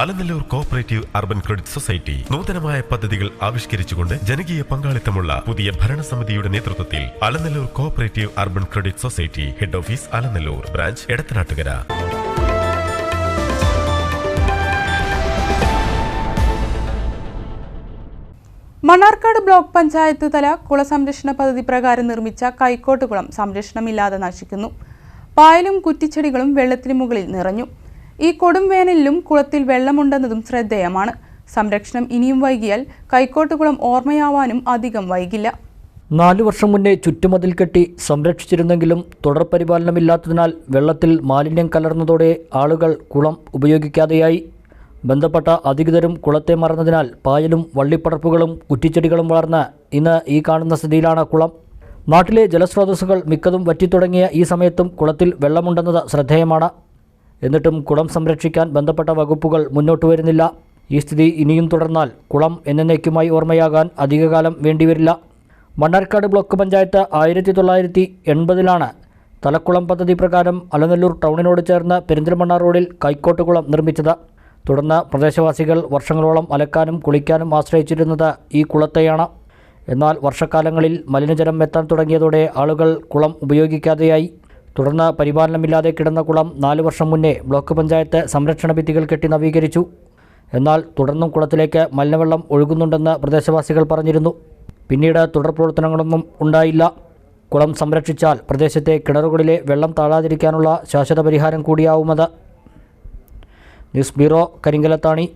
Alanallur cooperative urban credit society നൂതനമായ പദ്ധതികൾ ആവിഷ്കരിച്ചുകൊണ്ട് ജനകീയ പങ്കാളിത്തമുള്ള പുതിയ ഭരണസമിതിയുടെ നേതൃത്വത്തിൽ Alanallur cooperative urban credit society head office Alanallur branch Edathanattukara. Mannarkkad block panchayat തല കുളസംരക്ഷണ പദ്ധതി പ്രകാരം നിർമ്മിച്ച കൈക്കോട്ടുകുളം സംരക്ഷണമില്ലാതെ നശിക്കുന്നു. പായലും കുറ്റിച്ചെടികളും വെള്ളത്തിന് മുകളിൽ നിറഞ്ഞു. ഈ കൊടും വേനലിലും കുളത്തിൽ വെള്ളമുണ്ടെന്നതും ശ്രദ്ധേയമാണ്. സംരക്ഷണം ഇനിയും വൈകിയാൽ കൈക്കോട്ടുകുളം ഓർമ്മയാവാനും അധികം വൈകില്ല. നാലു വർഷം മുന്നേ ചുറ്റുമതിൽ കെട്ടി സംരക്ഷിച്ചിരുന്നെങ്കിലും തുടർ പരിപാലനമില്ലാത്തതിനാൽ വെള്ളത്തിൽ മാലിന്യം കലർന്നതോടെ ആളുകൾ കുളം ഉപയോഗിക്കാതെയായി. ബന്ധപ്പെട്ട അധികൃതരും കുളത്തെ മറന്നതിനാൽ പായലും വള്ളിപ്പടർപ്പുകളും കുറ്റിച്ചെടികളും വളർന്ന് ഇന്ന് ഈ കാണുന്ന സ്ഥിതിയിലാണ് കുളം. നാട്ടിലെ ജലസ്രോതസ്സുകൾ മിക്കതും വറ്റിത്തുടങ്ങിയ ഈ സമയത്തും കുളത്തിൽ വെള്ളമുണ്ടെന്നത് ശ്രദ്ധേയമാണ്. എന്നിട്ടും കുളം സംരക്ഷിക്കാൻ ബന്ധപ്പെട്ട വകുപ്പുകൾ മുന്നോട്ട് വരുന്നില്ല. ഈ സ്ഥിതി ഇനിയും തുടർന്നാൽ കുളം എന്നേക്കുമായി ഓർമ്മയാകാൻ അധികകാലം വേണ്ടിവരില്ല. മണ്ണാർക്കാട് ബ്ലോക്ക് പഞ്ചായത്ത് ആയിരത്തി തൊള്ളായിരത്തി എൺപതിലാണ് തലക്കുളം പദ്ധതി പ്രകാരം അലനല്ലൂർ ടൗണിനോട് ചേർന്ന് പെരിന്തൽമണ്ണ റോഡിൽ കൈക്കോട്ടുകുളം നിർമ്മിച്ചത്. തുടർന്ന് പ്രദേശവാസികൾ വർഷങ്ങളോളം അലക്കാനും കുളിക്കാനും ആശ്രയിച്ചിരുന്നത് ഈ കുളത്തെയാണ്. എന്നാൽ വർഷക്കാലങ്ങളിൽ മലിനജലം എത്താൻ തുടങ്ങിയതോടെ ആളുകൾ കുളം ഉപയോഗിക്കാതെയായി. തുടർന്ന് പരിപാലനമില്ലാതെ കിടന്ന കുളം നാലു വർഷം മുന്നേ ബ്ലോക്ക് പഞ്ചായത്ത് സംരക്ഷണ ഭിത്തികൾ കെട്ടി നവീകരിച്ചു. എന്നാൽ തുടർന്നും കുളത്തിലേക്ക് മലിനവെള്ളം ഒഴുകുന്നുണ്ടെന്ന് പ്രദേശവാസികൾ പറഞ്ഞിരുന്നു. പിന്നീട് തുടർ പ്രവർത്തനങ്ങളൊന്നും ഉണ്ടായില്ല. കുളം സംരക്ഷിച്ചാൽ പ്രദേശത്തെ കിണറുകളിലെ വെള്ളം താഴാതിരിക്കാനുള്ള ശാശ്വത പരിഹാരം കൂടിയാവുമത്. News bureau Karinkallathani.